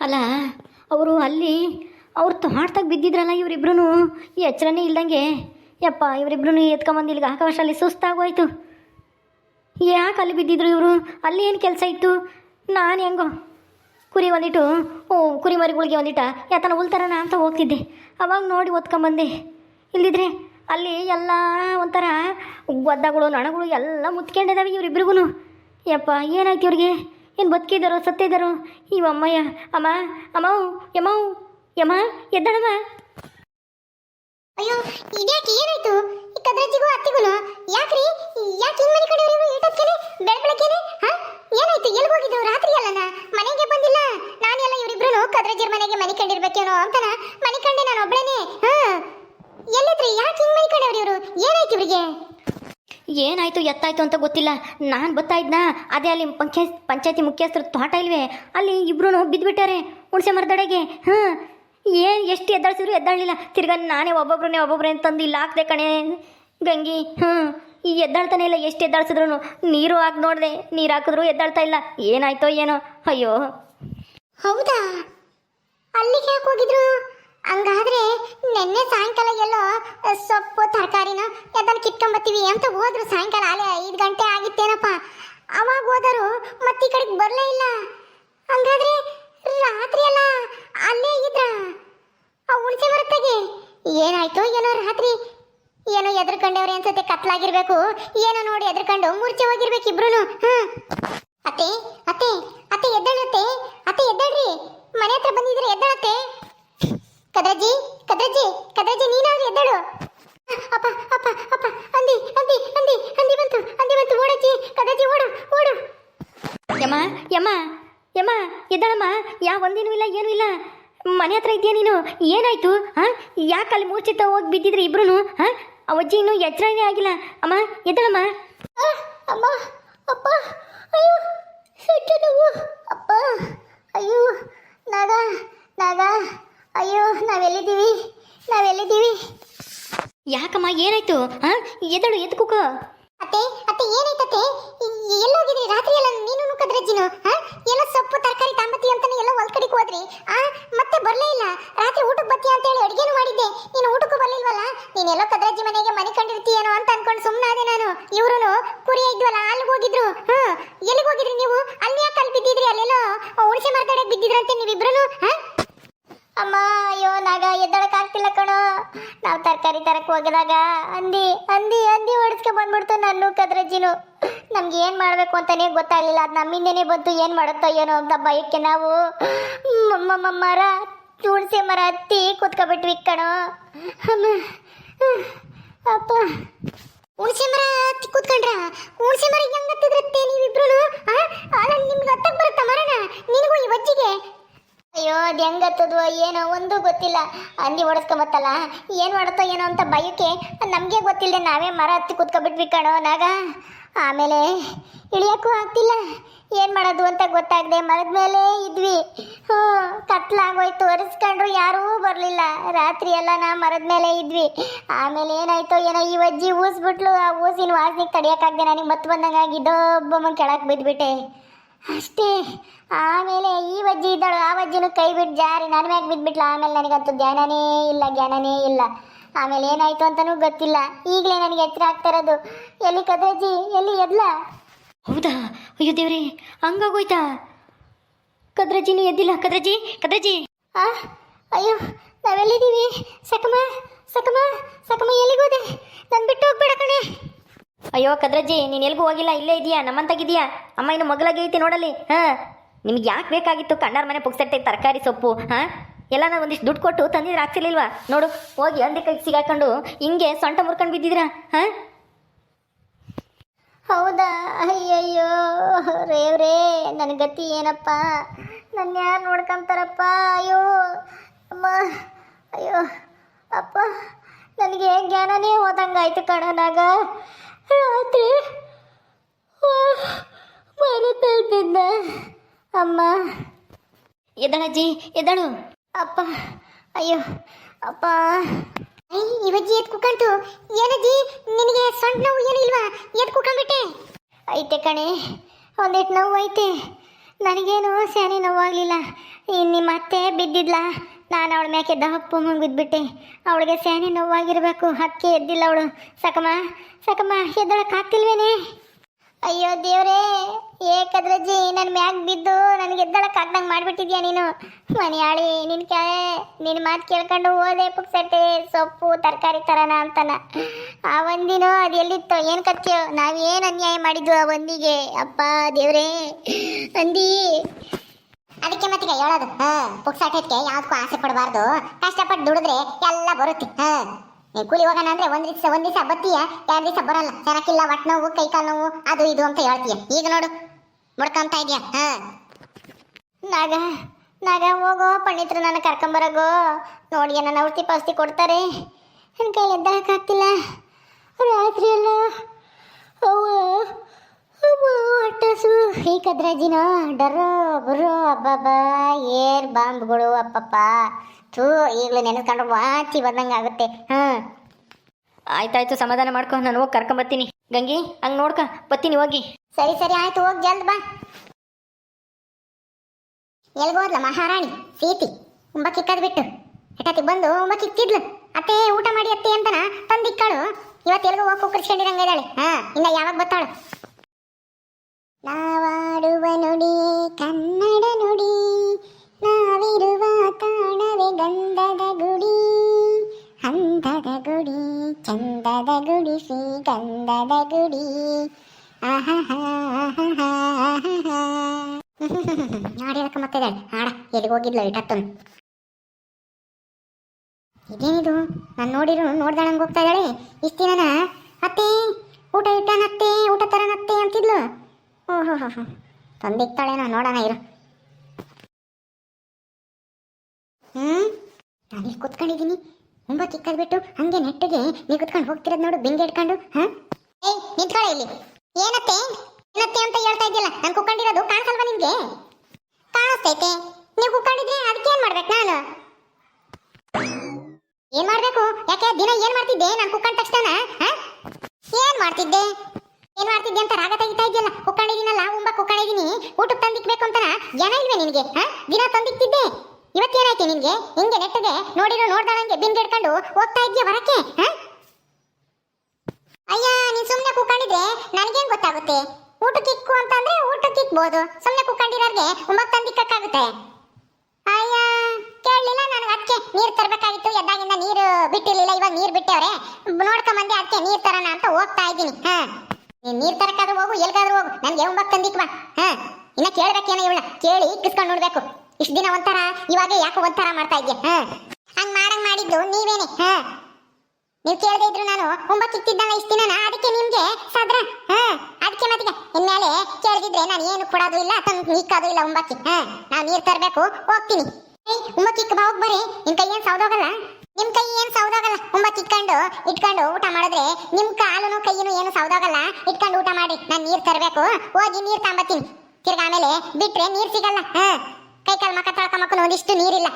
ಅಲ್ಲ, ಅವರು ಅಲ್ಲಿ ಅವ್ರು ತೋಟದಾಗ ಬಿದ್ದಿದ್ರಲ್ಲ ಇವರಿಬ್ರು ಎಚ್ಚರನೇ ಇಲ್ದಂಗೆ. ಯಪ್ಪ ಇವರಿಬ್ರು ಎತ್ಕೊಂಬಂದು ಇಲ್ಲಿಗೆ ಹಾಕೋವಷ್ಟರಲ್ಲಿ ಸುಸ್ತಾಗೋಯ್ತು. ಯಾಕೆ ಅಲ್ಲಿ ಬಿದ್ದಿದ್ರು ಇವರು? ಅಲ್ಲಿ ಏನು ಕೆಲಸ ಇತ್ತು? ನಾನು ಹೆಂಗೋ? ಕುರಿ ಒಂದಿಟ್ಟು ಓ, ಕುರಿ ಮರಿಗಳಿಗೆ ಒಂದಿಟ. ಯಾತನ ಉಲ್ತಾರನ ಅಂತ ಹೋಗ್ತಿದ್ದೆ. ಅವಾಗ ನೋಡಿ ಓದ್ಕೊಂಬಂದೆ ಇಲ್ಲಿದ್ರೆ ಅಲ್ಲಿ ಎಲ್ಲ ಒಂಥರ ಒದ್ದಗಳು ನಣಗಳು ಎಲ್ಲ ಮುತ್ಕೊಂಡಿದ್ದಾವೆ ಇವರಿಬ್ರಿಗೂ ಯಪ್ಪ, ಏನಾಯ್ತು ಇವ್ರಿಗೆ? ಏನು ಬದುಕಿದ್ದಾರೋ ಸತ್ತಿದ್ದಾರೋ ಇವಮ್ಮಯ್ಯ ಅಮ್ಮ ಅಮ್ಮ ಯಮ್ಮ ಯಮ್ಮ, ಎದ್ದಳಮ್ಮ. ಅಯ್ಯೋ, ಇದ್ಯಾಕೆ ಏನಾಯ್ತು? ಈ ಕದ್ರಜ್ಜಿಗೂ ಅತ್ತಿಗೂ ಯಾಕ್ರಿ? ಯಾಕೆ ಹಿಂಗ್ ಮನೆ ಕಡೆ ಇಟ್ಟಕ್ಕೇನೆ ಹಾ? ಏನಾಯ್ತು? ಎಲ್ಲಿ ಹೋಗಿದ್ದು? ರಾತ್ರಿ ಅಲ್ಲನ? ಮನೆಗೆ ಬಂದಿಲ್ಲ? ನಾನೆಲ್ಲ ಇವರಿಬ್ರು ಕದ್ರಜ್ಜರ ಮನೆಗೆ ಮನೆ ಕಂಡಿರ್ಬೇಕೇನೋ ಅಂತನ? ಮನೆ ಕಂಡೆ ನಾನು ಒಬ್ಳೇನೆ ಹಾ? ಎಲ್ಲಿದ್ರಿ? ಯಾಕೆ ಹಿಂಗ್ ಮನೆ ಕಂಡವ್ರಿ ಇವರು? ಏನಾಯ್ತು ಇವ್ರಿಗೆ? ಏನಾಯ್ತು, ಎತ್ತಾಯ್ತು ಅಂತ ಗೊತ್ತಿಲ್ಲ. ನಾನು ಬರ್ತಾ ಇದ್ನಾ? ಅದೇ ಅಲ್ಲಿ ಪಂಚಾಯತ್, ಪಂಚಾಯತಿ ಮುಖ್ಯಸ್ಥರು ತೋಟ ಇಲ್ವೇ? ಅಲ್ಲಿ ಇಬ್ರು ಬಿದ್ದುಬಿಟ್ಟಾರೆ ಹುಣಸೆ ಮರದಡೆಗೆ. ಹಾಂ, ಏನು ಎಷ್ಟು ಎದ್ದಾಳ್ಸಿದ್ರು ಎದ್ದಾಳಿಲ್ಲ ತಿರ್ಗಾ ನಾನೇ ಒಬ್ಬೊಬ್ರನ್ನೇ ಒಬ್ಬೊಬ್ರೆ ತಂದು ಇಲ್ಲಿ ಹಾಕ್ದೆ ಕಣೆ. ಗಂಗಿ ಹ್ಞೂ ಈ ಎದ್ದಾಳ್ತಾನೆ ಇಲ್ಲ, ಎಷ್ಟು ಎದ್ದಾಳ್ಸಿದ್ರು ನೀರು ಹಾಕಿ ನೋಡಿದೆ, ನೀರು ಹಾಕಿದ್ರು ಎದ್ದಾಳ್ತಾ ಇಲ್ಲ. ಏನಾಯ್ತೋ ಏನೋ. ಅಯ್ಯೋ. ಹೌದಾ? ಅಲ್ಲಿಗೆ ಹೋಗಿದ್ರು? ಹಂಗಾದ್ರೆ ನಿನ್ನೆ ಸಾಯಂಕಾಲ ಎಲ್ಲೋ ಸೊಪ್ಪು, ತರಕಾರಿನ ಅದನ್ನ ಕಿತ್ಕೊಂಬತ್ತೀವಿ ಅಂತ ಹೋದ್ರು. ಸಾಯಂಕಾಲ ಅಲ್ಲೇ ಐದು ಗಂಟೆ ಆಗಿತ್ತೇನಪ್ಪ. ಅವಾಗ ಹೋದರು, ಮತ್ತೆ ಈ ಕಡೆಗೆ ಬರಲೇ ಇಲ್ಲ. ಹಂಗಾದ್ರೆ ರಾತ್ರಿ ಎಲ್ಲ ಅಲ್ಲೇ ಇದ್ರ. ಆ ಹುಣಸೆ ಬರುತ್ತಾಗೆ ಏನಾಯ್ತು ಏನೋ ರಾತ್ರಿ. ಏನೋ ಎದ್ರಕಂಡವ್ರೆ ಅನ್ಸತ್ತೆ, ಕತ್ಲಾಗಿರ್ಬೇಕು. ಏನೋ ನೋಡಿ ಎದ್ರಕಂಡು ಮೂರ್ಛೆ ಹೋಗಿರ್ಬೇಕು ಇಬ್ರು ಹ್ಮ್. ಅತ್ತೆ ಅತ್ತೆ ಅತ್ತೆ ಎದ್ದೇಳತ್ತೆ, ಅತ್ತೆ ಎದ್ದೇಳ್ರಿ ಮನೆ ಹತ್ರ ಬಂದಿದ್ರೆ ಎದ್ದೇಳತ್ತೆ ಕದ್ರಜ್ಜಿ ಕದ್ರಜ್ಜಿ ಕದ್ರಜ್ಜಿ ನೀನಾದ್ರೂ ಎದ್ದೇಳು ಅಪ್ಪ ಅಪ್ಪ ಅಪ್ಪ ಅಂದಿ ಅಂದಿ ಅಂದಿ ಅಂದಿ ಬಂತು ಅಂದಿ ಬಂತು ಓಡಜ್ಜಿ ಕದ್ರಜ್ಜಿ ಓಡು ಓಡು ಯಮ್ಮ ಯಮ್ಮ ಯಮ್ಮ ಎದ್ದಾಳಮ್ಮ ಯಾವ ಒಂದೇನೂ ಇಲ್ಲ ಏನೂ ಇಲ್ಲ. ಮನೆ ಹತ್ರ ಇದೆಯಾ ನೀನು? ಏನಾಯ್ತು? ಹಾಂ ಯಾಕೆ ಅಲ್ಲಿ ಮೂರ್ಛಿತ ಹೋಗಿ ಬಿದ್ದಿದ್ರಿ ಇಬ್ರು ಹಾ ಅವಜ್ಜಿ ಇನ್ನೂ ಎಚ್ಚರನೇ ಆಗಿಲ್ಲ. ಅಮ್ಮ ಎದ್ದಳಮ್ಮ. ಅಮ್ಮ ಅಪ್ಪ ಅಯ್ಯೋ ಸೆಟ್ಟೆ ನೋವು. ಅಪ್ಪ ಅಯ್ಯೋ ನಾಗ ನಾಗ. ಅಯ್ಯೋ ನಾವೆಲ್ಲಿದ್ದೀವಿ? ನಾವೆಲ್ಲಿದ್ದೀವಿ? ಯಾಕಮ್ಮ ಏನಾಯ್ತು? ಹಾ ಎದ್ದಳು ಎದ್ದು ಕೂಕೋ ಅತ್ತೆ ಅತ್ತೆ ಏನಾಯ್ತತ್ತೆ? ಎಲ್ಲೋಗಿದ್ರಿ? ರಾತ್ರಿ ಎಲ್ಲ ನೀನು ಕದ್ರಜ್ಜಿನು ಎಲ್ಲ ಸೊಪ್ಪು, ತರಕಾರಿ, ತಾಂಬತ್ತಿ ಅಂತಾನೆ ಎಲ್ಲ ಹೊಲ್ ಕಡೆಗೆ ಹೋದ್ರಿ? ಆ, ಮತ್ತೆ ಬರಲೇ ಇಲ್ಲ. ರಾತ್ರಿ ಊಟಕ್ಕೆ ಬತ್ತಿ ಅಂತ ಹೇಳಿ ಅಡಿಗೆನು ಮಾಡಿದ್ದೆ. ನೀನು ಊಟಕ್ಕೂ ಬರ್ಲಿಲ್ವಲ್ಲ? ನೀನೆಲ್ಲೋ ಕದ್ರಜ್ಜಿ ಮನೆಗೆ ಮನೆ ಕಂಡಿರ್ತೀಯೇನೋ ಅಂತ ಅನ್ಕೊಂಡು ಸುಮ್ಮನಾದೆ ನಾನು. ಇವ್ರು ಕುರಿ ಇದ್ವಲ್ಲ ಅಲ್ಲಿಗೆ ಹೋಗಿದ್ರು. ಹ್ಞೂ ಎಲ್ಲಿಗೆ ಹೋಗಿದ್ರಿ ನೀವು? ಅಲ್ಲಿ ಯಾಕೆ ಅಲ್ಲಿ ಬಿದ್ದಿದ್ರಿ? ಅಲ್ಲೆಲ್ಲೋ ಹುಣಸೆ ಮರದಡೆ ಬಿದ್ದಿದ್ರಂತೆ ನೀವಿಬ್ರು ಹಾ? ಅಮ್ಮ, ಅಯ್ಯೋ, ನಾಗ ಎದ್ದಳಕ್ ಆಗ್ತಿಲ್ಲ ಕಣೋ. ನಾವು ತರಕಾರಿ ತರಕ್ ಹೋಗಿದಾಗ ಅಂದಿ ಅಂದಿ ಅಂದಿ ಹೊಡಿಸ್ಕೊ ಬಂದ್ಬಿಡ್ತು ನನ್ನ ಕದ್ರಜ್ಜಿನು. ನಮ್ಗೆ ಏನ್ ಮಾಡ್ಬೇಕು ಅಂತಾನೆ ಗೊತ್ತಾಗ್ಲಿಲ್ಲ. ಅದು ನಮ್ಮಿಂದನೇ ಬಂತು, ಏನ್ ಮಾಡುತ್ತೋ ಏನೋ ಅಂತ ಭಯಕ್ಕೆ ನಾವು. ಮಮ್ಮ ಮರ, ತುಳಸಿ ಮರ ಹತ್ತಿ ಕುತ್ಕೊಬಿಟ್ವಿ ಕಣೋ. ಅಪ್ಪ. ಹುಣಸೆ ಮರ ಹತ್ತಿ ಕೂತ್ಕೊಂಡ್ರ? ಹುಣಸೆ ಮರ ಹೆಂಗ್ ಹತ್ತಿದ್ರತ್ತೆ ನೀವಿಬ್ರು ನಿಮ್ಗೆ ಹತ್ತಕ್ ಬರುತ್ತಾ ಮರನ ನಿನಗೂ ಈ ವಜ್ಜಿಗೆ ಅದು ಹೆಂಗತ್ತದು ಏನೋ ಒಂದು ಗೊತ್ತಿಲ್ಲ. ಅಂದಿ ಹೊಡೆಸ್ಕೊಂಬತ್ತಲ್ಲ ಏನು ಮಾಡುತ್ತೋ ಏನೋ ಅಂತ ಭಯಕ್ಕೆ ನಮಗೆ ಗೊತ್ತಿಲ್ಲದೆ ನಾವೇ ಮರ ಹತ್ತಿ ಕೂತ್ಕೊಬಿಟ್ವಿ ಕಣೋ ನಾಗ. ಆಮೇಲೆ ಇಳಿಯೋಕ್ಕೂ ಆಗ್ತಿಲ್ಲ. ಏನು ಮಾಡೋದು ಅಂತ ಗೊತ್ತಾಗದೆ ಮರದ ಮೇಲೆ ಇದ್ವಿ. ಹ್ಞೂ ಕತ್ಲಾಗೋಯ್ತು ಒರೆಸ್ಕೊಂಡ್ರು ಯಾರೂ ಬರಲಿಲ್ಲ. ರಾತ್ರಿ ಎಲ್ಲ ನಾ ಮರದ ಮೇಲೆ ಇದ್ವಿ. ಆಮೇಲೆ ಏನಾಯ್ತೋ ಏನೋ ಈ ಅಜ್ಜಿ ಊಸ್ಬಿಟ್ಲು. ಆ ಊಸಿನ ವಾಸನೆ ತಡಿಯೋಕ್ಕಾಗದೆ ನನಗೆ ಮತ್ತೆ ಬಂದಂಗೆ ಆಗಿದ್ದೊಬ್ಬ ಕೆಳಗೆ ಬಿದ್ದುಬಿಟ್ಟೆ ಅಷ್ಟೇ. ಆಮೇಲೆ ಈ ಬಜ್ಜಿ ಇದ್ದಾಳು ಆ ಬಜ್ಜಿನೂ ಕೈ ಬಿಟ್ಟು ಜಾರಿ ನನ್ನ ಮ್ಯಾಗ ಬಿದ್ದುಬಿಟ್ಲ ಆಮೇಲೆ ನನಗಂತೂ ಜ್ಞಾನನೇ ಇಲ್ಲ ಜ್ಞಾನನೇ ಇಲ್ಲ. ಆಮೇಲೆ ಏನಾಯಿತು ಅಂತನೂ ಗೊತ್ತಿಲ್ಲ. ಈಗಲೇ ನನಗೆ ಎಚ್ಚರ ಆಗ್ತಾ ಇರೋದು. ಎಲ್ಲಿ ಕದ್ರಜ್ಜಿ? ಎಲ್ಲಿ ಎದ್ಲ? ಹೌದಾ? ಅಯ್ಯೋ ದೇವ್ರಿ ಹಂಗಾಗೋಯ್ತಾ? ಕದ್ರಜ್ಜಿನೂ ಎದ್ದಿಲ್ಲ. ಕದ್ರಜ್ಜಿ ಕದ್ರಜ್ಜಿ. ಆ? ಅಯ್ಯೋ ನಾವೆಲ್ಲಿದ್ದೀವಿ? ಸಕಮ ಸಕಮ ಸಕಮ ಎಲ್ಲಿಗೋದೆ? ನಾನು ಬಿಟ್ಟು ಹೋಗ್ಬೇಡ ಕಣೆ. ಅಯ್ಯೋ ಕದ್ರಜ್ಜಿ, ನೀನು ಎಲ್ಗೂ ಹೋಗಿಲ್ಲ, ಇಲ್ಲೇ ಇದೆಯಾ ನಮ್ಮಂತಾಗಿದೆಯಾ ಅಮ್ಮ, ಇನ್ನು ಮಗಳಾಗಿ ಐತಿ ನೋಡಲಿ ಹಾಂ? ನಿಮ್ಗೆ ಯಾಕೆ ಬೇಕಾಗಿತ್ತು, ಕಣ್ಣಾರ ಮನೆ ಪುಕ್ಸಟ್ಟೆ ತರಕಾರಿ ಸೊಪ್ಪು, ಹಾಂ? ಎಲ್ಲ ನಾವು ಒಂದಿಷ್ಟು ದುಡ್ಡು ಕೊಟ್ಟು ತಂದಿದ್ರೆ ಆಗ್ತಿರ್ಲಿಲ್ವಾ? ನೋಡು, ಹೋಗಿ ಅಂದಿ ಕೈ ಸಿಗಾಕೊಂಡು, ಹಿಂಗೆ ಸೊಂಟ ಮುರ್ಕೊಂಡು ಬಿದ್ದಿದ್ರಾ, ಹಾಂ? ಹೌದಾ? ಅಯ್ಯಯ್ಯೋ ರೇವ್ರೇ ನನ್ನ ಗತಿ ಏನಪ್ಪ? ನನ್ನ ಯಾರು ನೋಡ್ಕೊಂತಾರಪ್ಪ? ಅಯ್ಯೋ, ಅಮ್ಮ, ಅಯ್ಯೋ, ಅಪ್ಪ, ನನಗೆ ಜ್ಞಾನನೇ ಹೋದಂಗಾಯ್ತು ಕಣನಾಗ ರಾತ್ರಿ. ಮರುತ್ತಿದ್ದ ಅಮ್ಮ. ಎದಳಜ್ಜಿ ಎದಳು? ಅಪ್ಪ. ಅಯ್ಯೋ ಅಪ್ಪ. ಇವಜ್ಜಿ ಎದ್ ಕುಕ್ಕಂತು ಏನಜ್ಜಿ ನಿನಗೆ ಸೊಂಟ ನೋವು ಏನಿಲ್ವಾ? ಎದ್ ಕುಕ್ಕಂಬಿಟ್ಟೆ ಐತೆ ಕಣೆ ಒಂದಿಟ್ಟು ನೋವು ಐತೆ. ನನಗೇನು ಸ್ಯಾನಿ ನೋವಾಗಲಿಲ್ಲ. ನಿಮ್ಮ ಅತ್ತೆ ಬಿದ್ದಿದ್ಲ? ನಾನು ಅವಳ ಮ್ಯಾಕೆ ದಪ್ಪು ಮುಂಗೆ ಬಿದ್ದುಬಿಟ್ಟೆ ಅವಳಿಗೆ ಸ್ಯಾನಿ ನೋವಾಗಿರಬೇಕು. ಹಕ್ಕಿ ಎದ್ದಿಲ್ಲ ಅವಳು. ಸಕಮ ಸಕಮ, ಎದ್ದಳಕ್ಕಾಗ್ತಿಲ್ವೇನೆ? ಅಯ್ಯೋ ದೇವ್ರೇ ಏಕದ್ರಜ್ಜಿ ನನ್ನ ಮ್ಯಾಗ್ ಬಿದ್ದು ನನಗೆ ಎದ್ದಳಕ್ಕೆ ಆಗ್ದಂಗೆ ಮಾಡಿಬಿಟ್ಟಿದ್ಯಾ ನೀನು? ಮನೆಯಾಳಿ ನಿನ್ನ ಕೇಳೆ ನಿನ್ನ ಮಾತು ಕೇಳ್ಕೊಂಡು ಓದೆ ಪುಕ್ಸಟ್ಟೆ, ಸೊಪ್ಪು, ತರಕಾರಿ ತರನ ಅಂತಾನ. ಆ ಒಂದಿನ ಅದು ಎಲ್ಲಿತ್ತೋ, ಏನು ಕತ್ತೆಯೋ ನಾವೇನು ಅನ್ಯಾಯ ಮಾಡಿದ್ವು ಆ ಒಂದಿಗೆ? ಅಪ್ಪ ದೇವ್ರೇ, ಅಂದಿ. ಅದಕ್ಕೆ ಮತ್ತೆ ಹೇಳೋದು, ಹಾಂ ಪುಕ್ಸಾಟಕ್ಕೆ ಯಾವ್ದಕ್ಕೂ ಆಸೆ ಪಡಬಾರ್ದು. ಕಷ್ಟಪಟ್ಟು ದುಡಿದ್ರೆ ಎಲ್ಲ ಬರುತ್ತೆ, ಹಾ. ಕೂಲಿ ಹೋಗೋಣ ಅಂದ್ರೆ ಒಂದ್ ದಿವಸ ಒಂದ್ ದಿವಸ ಬತ್ತೀಯ? ಎರಡ್ ದಿವಸ ಬರಲ್ಲ. ಸರಕಿಲ್ಲ ಒಟ್ ನೋವು ಕೈ ಕಾಲು ನೋವು, ಅದು ಇದು ಅಂತ ಹೇಳ್ತೀಯ. ಈಗ ನೋಡು. ಮುಡ್ಕೊಂತ ಇದೀಯ? ಹ. ನಾಗ ನಾಗ ಹೋಗೋ ಪಂಡಿತರು ನನ್ನ ಕರ್ಕೊಂಬರಗೋ. ನೋಡಿ ನನ್ನ ಔಷಧಿ ಪಾಸ್ತಿ ಕೊಡ್ತಾರೆ. ನನ್ನ ಕೈ ಆಗ್ತಿಲ್ಲ. ರಾತ್ರಿ ಅಲ್ಲ. ಹೊಟ್ಟಸು ಈ ಕದ್ರಾಜಿನ ಡರೋ ಬರೋ ಅಬ್ಬಬ್ಬ. ಏರ್ ಬಾಂಬ್ಗಳು, ಅಪ್ಪಪ್ಪ. ಥೂ ಈಗಲೂ ನೆನೆಸ್ಕೊಂಡ್ರೆ ವಾಚಿ ಬಂದಂಗೆ ಆಗುತ್ತೆ. ಹಾಂ ಆಯ್ತಾಯ್ತು ಸಮಾಧಾನ ಮಾಡ್ಕೊ ನಾನು ಹೋಗಿ ಕರ್ಕೊಂಬರ್ತೀನಿ ಗಂಗಿ ಹಂಗೆ ನೋಡ್ಕ ಬರ್ತೀನಿ ಹೋಗಿ. ಸರಿ ಸರಿ ಆಯ್ತು ಹೋಗಿ ಜಲ್ದ್ ಬಾ. ಎಲ್ಗೋದ್ಲ ಮಹಾರಾಣಿ ಸೀತಿ ಉಂಬಕ್ಕಿಕ್ಕದ್ ಬಿಟ್ಟು. ಎಟತಿ ಬಂದು ಉಂಬ ಕಿಕ್ತಿದ್ಲು. ಅತ್ತೆ ಊಟ ಮಾಡಿ ಅತ್ತೆ ಅಂತನ ತಂದಿಕ್ಕಳು. ಇವತ್ತು ಎಲ್ಗೋ ಹೋಗಿ ಕುಕ್ಕರ್ಸ್ಕೊಂಡಿರಂಗ ಇದ್ದಾಳೆ. ಹಾ ಇನ್ನ ಯಾವಾಗ ಬತ್ತಾಳು ನಾಡಿ ಹೇಳಕ ಮತ್ತೆ ಆಡ ಎಲ್ಲಿಗೆ ಹೋಗಿದ್ಲ ಇಟ್ಟತ್ತನು ಇದೇನಿದು? ನಾನು ನೋಡಿರು ನೋಡ್ದಾಳಂಗೆ ಹೋಗ್ತಾ ಇದ್ದಾಳೆ. ಇಷ್ಟು ದಿನನ? ಅತ್ತೆ, ಊಟ ಇಟ್ಟನತ್ತೆ ಊಟ ತರನ ಅತ್ತೆ ಅಂತಿದ್ಲು. ಓಹೋ, ಹೋ ಹೋ. ತಂದಿಕ್ತಾಳೇನೋ ನೋಡೋಣ ಇರು. ಹ್ಮ್? ನಾನಿಲ್ಲಿ ಕೂತ್ಕೊಂಡಿದ್ದೀನಿ. ತುಂಬ ಚಿಕ್ಕದ್ ಬಿಟ್ಟು ಹಂಗೆ ನೆಟ್ಟಿಗೆ ನೀ ಕುತ್ಕೊಂಡು ಹೋಗ್ತಿರೋದು ನೋಡು ಬೆಂಗೆ ಇಟ್ಕೊಂಡು ಹಾ? ಏಯ್, ನಿಂತ್ಕೊಳ್ಳಿ ಇಲ್ಲಿ. ಏನತ್ತೆ? ಏನತ್ತೆ ಅಂತ ಹೇಳ್ತಾ ಇದ್ದಿಲ್ಲ ನಾನು ಕುತ್ಕೊಂಡಿರೋದು, ಕಾಣಿಸಲ್ವಾ ನಿಮ್ಗೆ ಕಾಣಿಸ್ತೈತೆ. ನೀವು ಕುತ್ಕೊಂಡಿದ್ರೆ ಅದಕ್ಕೆ ಏನ್ ಮಾಡ್ಬೇಕು ನಾನು? ಏನ್ ಮಾಡ್ಬೇಕು? ಯಾಕೆ ದಿನ ಏನ್ ಮಾಡ್ತಿದ್ದೆ ನಾನು ಕುಕ್ಕಂಡ ತಕ್ಷಣ? ಏನ್ ಮಾಡ್ತಿದ್ದೆ? ಏನ್ ಮಾಡ್ತಿದ್ದೆ ಅಂತ ರಾಗ ತೆಗಿತಾ ಇದೆಯಲ್ಲ ಕುಕ್ಕಂಡಿದ್ದೀನಲ್ಲ ಉಂಬ ಕುಕ್ಕಂಡಿದ್ದೀನಿ ಊಟಕ್ಕೆ ತಂದಿಕ್ಬೇಕು ಅಂತ ಜನ ಇಲ್ವೇ ನಿನ್ಗೆ ದಿನ ತಂದಿಕ್ತಿದ್ದೆ. ಇವತ್ತೇನಾಯ್ತು ನಿನ್ಗೆ? ಹಿಂಗೆ ನೆಟ್ಟಗೆ ನೋಡಿರೋ ನೋಡ್ದಾಳಂಗೆ ಬಿಂದು ಹಿಡ್ಕೊಂಡು ಹೋಗ್ತಾ ಇದ್ಯಾ ಹೊರಕ್ಕೆ, ಹಾ? ಅಯ್ಯ, ನೀನ್ ಸುಮ್ನೆ ಕೂಕೊಂಡಿದ್ರೆ ನನಗೇನ್ ಗೊತ್ತಾಗುತ್ತೆ? ಊಟಕ್ಕೆ ಇಕ್ಕು ಅಂತಂದ್ರೆ ಊಟಕ್ಕೆ ಇಕ್ಬೋದು ಸುಮ್ನೆ ಒಂಬತ್ತು ಉಂಬಕ್ ತಂದಿಕ್ಕಾಗುತ್ತೆ ಅಯ್ಯ, ಕೇಳಲಿಲ್ಲ ನನಗೆ ಅದಕ್ಕೆ ನೀರು ತರಬೇಕಾಗಿತ್ತು, ಎದ್ದಾಗಿಂದ ನೀರು ಬಿಟ್ಟಿರಲಿಲ್ಲ, ಇವಾಗ ನೀರು ಬಿಟ್ಟವ್ರೆ. ನೋಡ್ಕೊಂಬಂದೆ ಅದಕ್ಕೆ ನೀರು ತರೋಣ ಅಂತ ಹೋಗ್ತಾ ಇದ್ದೀನಿ. ಹಾ. ನೀನು ನೀರು ತರಕ್ಕಾದ್ರೂ ಹೋಗು, ಎಲ್ಗಾದ್ರೂ ಹೋಗು. ನನಗೆ ಒಂಬತ್ತು ತಂದಿಕ್ ಬಾ ಹಾ. ಇನ್ನ ಕೇಳ್ಬೇಕೇನೋ ಇವಳ. ಕೇಳಿ ಕಿಸ್ಕೊಂಡು ನೋಡ್ಬೇಕು. ಇಷ್ಟು ದಿನ ಒಂಥರ, ಇವಾಗ ಯಾಕೋ ಒಂಥರ ಮಾಡ್ತಾ ಇದ್ಯಾ? ಹಾ. ಹಂಗ್ ಮಾಡಂಗೆ ಮಾಡಿದ್ದು ನೀವೇನೆ. ಹಾ. ನೀವು ಕೇಳದೆ ಇದ್ರು ನಾನು ಒಂಬತ್ತಿತ್ತಿದ್ದಲ್ಲ ಇಷ್ಟು ದಿನ ಅದಕ್ಕೆ ನಿಮ್ಗೆ ಸದ್ರ ಹಾ, ಅದಕ್ಕೆ ಮತ್ತೆ ಇನ್ಮೇಲೆ ಕೇಳದಿದ್ರೆ ನಾನು ಏನು ಕೊಡೋದು ಇಲ್ಲ, ತಂದು ನಿಕ್ಕೋದು ಇಲ್ಲ ಒಂಬಕ್ಕಿ ಹಾ, ನಾನು ನೀರು ತರಬೇಕು, ಹೋಗ್ತೀನಿ. ಒಂಬತ್ತು ಚಿಕ್ಕ ಬಾ, ಹೋಗ್ ಬರ್ರಿ. ನಿಮ್ ಕೈ ಏನು ಸೌದೋಗಲ್ಲ ನಿಮ್ ಕೈ ಏನು ಸೌದೋಗಲ್ಲ ಒಂಬತ್ತು ಇಟ್ಕೊಂಡು ಇಟ್ಕೊಂಡು ಊಟ ಮಾಡಿದ್ರೆ ನಿಮ್ ಕಾಲುನು ಕೈನು ಏನು ಸೌದೋಗಲ್ಲ ಇಟ್ಕೊಂಡು ಊಟ ಮಾಡಿ, ನಾನು ನೀರು ತರಬೇಕು, ಹೋಗಿ ನೀರು ತಗೊಂಬತ್ತೀನಿ ತಿರ್ಗ ಆಮೇಲೆ ಬಿಟ್ರೆ ನೀರು ಸಿಗಲ್ಲ, ಹಾ. ಕೈ ಕಾಲು ಮಕ್ಕ ತೊಳ್ಕೊಂಬಕ್ಕೂ ಒಂದಿಷ್ಟು ನೀರಿಲ್ಲ.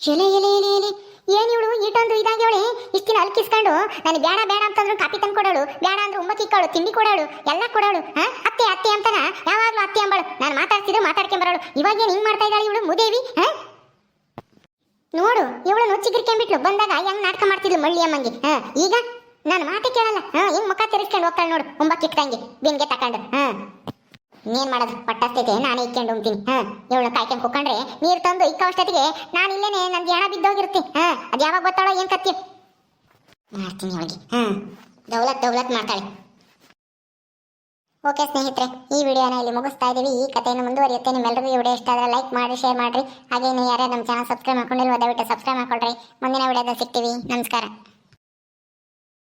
ಎಲೆ ಎಲೆ ಎಲೆ ಎಲೆ. ಏನ್ ಇವಳು? ಈಟೊಂದು ಇದಾಗ್ಯವಳೆ ಇಷ್ಟಿನ ಅಲ್ಕಿಸ್ಕೊಂಡು ನಾನು ಬೇಡ ಬೇಡ ಅಂತಂದ್ರು ಕಾಪಿ ತಂದು ಕೊಡೋಳು. ಬೇಡ ಅಂದ್ರೆ ಉಮ್ಮಕ್ಕಿ ಇಕ್ಕೋಳು, ತಿಂಡಿ ಕೊಡೋಳು, ಎಲ್ಲ ಕೊಡೋಳು. ಹಾ? ಅತ್ತೆ ಅತ್ತೆ ಅಂತಾನ? ಯಾವಾಗ್ಲೂ ಅತ್ತೆ ಅಂಬಳು. ನಾನು ಮಾತಾಡ್ತಿದ್ರು ಮಾತಾಡ್ಕೊಂಬರೋಳು ಇವಾಗ ಏನ್ ಹಿಂಗ್ ಮಾಡ್ತಾ ಇದ್ದಾಳೆ ಇವಳು, ಮುದೇವಿ? ಹಾ? ನೋಡು ಇವಳು ನುಚ್ಚಿಗಿರ್ಕೊಂಡ್ಬಿಟ್ಲು ಬಂದಾಗ ಹೆಂಗ್ ನಾಟಕ ಮಾಡ್ತಿದ್ಲು ಮಳ್ಳಿ ಅಮ್ಮಂಗೆ. ಹಾ? ಈಗ? ನಾನು ಮಾತೆ ಕೇಳಲ್ಲ. ಹಾ, ಹಿಂಗ್ ಮುಖ ತಿರ್ಸ್ಕೊಂಡು ಹೋಗ್ತಾಳೆ ನೋಡು ಇಟ್ಕಂಗೆ ಬಿನ್ಗೆ ತಕೊಂಡು. ಹಾ? ಇನ್ನೇನ್ ಮಾಡೋದು ಪಟ್ಟಸ್ತೈತೆ, ನಾನು ಇಕ್ಕೊಂಡು ಹೋಗ್ತೀನಿ ಹಾ ಇವಳ ಕಾಯ್ಕೊಂಡು ಕುಕ್ಕೊಂಡ್ರೆ ನೀರು ತಂದು ಇಕ್ಕ ಅಷ್ಟೊತ್ತಿಗೆ ನಾನು ಇಲ್ಲೇನೆ, ನನ್ ಹೆಣ ಬಿದ್ದೋಗಿರ್ತಿ ಹಾ, ಅದು ಯಾವಾಗ ಗೊತ್ತಾಳೋ ಏನ್ ಕತ್ತಿ ಮಾಡ್ತೀನಿ ಅವಳಿಗೆ. ಹಾ, ದೌಲತ್ ದೌಲತ್ ಮಾಡ್ತಾಳೆ. ಓಕೆ ಸ್ನೇಹಿತರೆ, ಈ ವಿಡಿಯೋನ ಇಲ್ಲಿ ಮುಗಿಸ್ತಾ ಇದ್ದೀವಿ ಈ ಕಥೆಯನ್ನು ಮುಂದುವರಿಯುತ್ತೆ. ನಿಮ್ಮೆಲ್ಲರಿಗೂ ಈ ವಿಡಿಯೋ ಇಷ್ಟ ಆದರೆ ಲೈಕ್ ಮಾಡಿ, ಶೇರ್ ಮಾಡಿರಿ. ಹಾಗೆ ನೀವು ಯಾರ್ಯಾರು ನಮ್ಮ ಚಾನಲ್ ಸಬ್ಸ್ಕ್ರೈಬ್ ಮಾಡ್ಕೊಂಡಿಲ್ವೋ, ದಯವಿಟ್ಟು ಸಬ್ಸ್ಕ್ರೈಬ್ ಮಾಡ್ಕೊಳ್ರಿ. ಮುಂದಿನ ವಿಡಿಯೋದಲ್ಲಿ ಸಿಗ್ತೀವಿ. ನಮಸ್ಕಾರ.